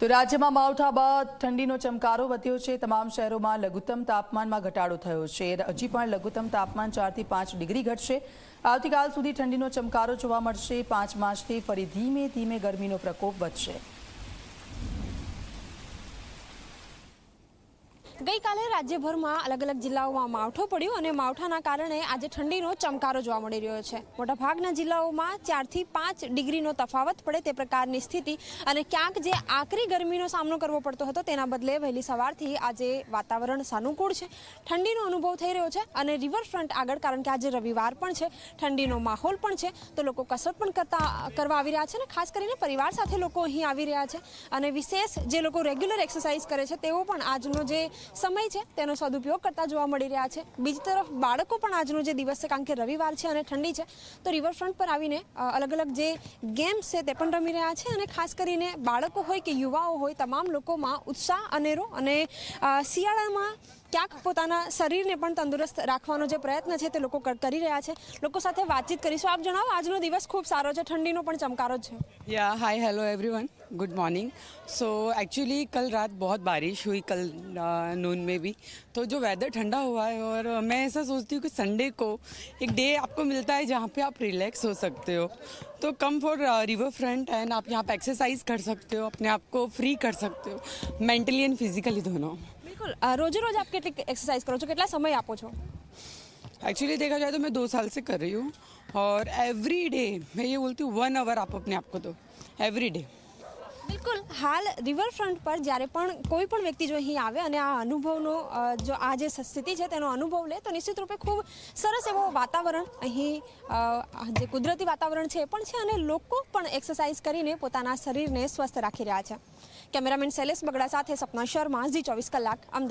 તો રાજ્યમાં માવઠા બાદ ઠંડીનો ચમકારો વધ્યો છે. તમામ શહેરોમાં લઘુત્તમ તાપમાનમાં ઘટાડો થયો છે. હજી પણ લઘુત્તમ તાપમાન ચારથી પાંચ ડિગ્રી ઘટશે. આવતીકાલ સુધી ઠંડીનો ચમકારો જોવા મળશે. પાંચ માર્ચથી ફરી ધીમે ધીમે ગરમીનો પ્રકોપ વધશે. ગઈકાલે રાજ્યભરમાં અલગ અલગ જિલ્લાઓમાં માવઠો પડ્યો અને માવઠાના કારણે આજે ઠંડીનો ચમકારો જોવા મળી રહ્યો છે. મોટાભાગના જિલ્લાઓમાં ચારથી પાંચ ડિગ્રીનો તફાવત પડે તે પ્રકારની સ્થિતિ અને ક્યાંક જે આકરી ગરમીનો સામનો કરવો પડતો હતો તેના બદલે વહેલી સવારથી આજે વાતાવરણ સાનુકૂળ છે. ઠંડીનો અનુભવ થઈ રહ્યો છે અને રિવરફ્રન્ટ આગળ, કારણ કે આજે રવિવાર પણ છે, ઠંડીનો માહોલ પણ છે, તો લોકો કસરત પણ કરતા, કરવા આવી રહ્યા છે અને ખાસ કરીને પરિવાર સાથે લોકો અહીં આવી રહ્યા છે. અને વિશેષ જે લોકો રેગ્યુલર એક્સરસાઇઝ કરે છે તેઓ પણ આજનો જે સમય છે, તેનો સદુપયોગ કરતા જોવા મળી રહ્યા છે. બીજી તરફ, બાળકો પણ આજનો જે દિવસ છે, કારણ કે રવિવાર છે અને ઠંડી છે, તો રિવરફ્રન્ટ પર આવીને અલગ અલગ જે ગેમ્સ છે, તે પણ રમી રહ્યા છે અને ખાસ કરીને બાળકો હોય કે યુવાઓ હોય, તમામ લોકોમાં ઉત્સાહ, અનેરો અને શિયાળામાં ક્યાંક પોતાના શરીરને પણ તંદુરસ્ત રાખવાનો જે પ્રયત્ન છે, તે લોકો કરી રહ્યા છે. લોકો સાથે વાતચીત કરીશું. આપ જણાવો, આજનો દિવસ ખૂબ સારો છે, ઠંડીનો પણ ચમકારો છે. Yeah hi hello everyone good morning so actually कल रात बहुत बारिश हुई कल नून में भी तो जो वेदर ठंडा हुआ है और मैं ऐसा सोचती हूँ कि संडे को एक डे आपको मिलता है जहाँ पे आप रिलैक्स हो सकते हो तो come for river front and आप यहाँ पे एक्सरसाइज कर सकते हो अपने आप को फ्री कर सकते हो मेंटली एंड फिजिकली दोनों બિલકુલ અ, રોજે રોજ આપ કેટલી એક્સરસાઇઝ કરો છો કેટલા સમય આપો છો एक्चुअली देखा जाए तो मैं दो साल से कर रही हूँ और एवरी डे मैं ये बोलती हूँ वन आवर आप अपने आप को दो एवरी डे બિલકુલ હાલ રિવરફ્રન્ટ પર જ્યારે પણ કોઈ પણ વ્યક્તિ જો અહીં આવે અને આ અનુભવનો જો આ જે સ્થિતિ છે તેનો અનુભવ લે, તો નિશ્ચિત રૂપે ખૂબ સરસ એવો વાતાવરણ અહીં જે કુદરતી વાતાવરણ છે એ પણ છે અને લોકો પણ એક્સરસાઇઝ કરીને પોતાના શરીરને સ્વસ્થ રાખી રહ્યા છે. કેમેરામેન શૈલેષ બગડા સાથે સપના શર્મા, ઝી ચોવીસ કલાક, અમદાવાદ.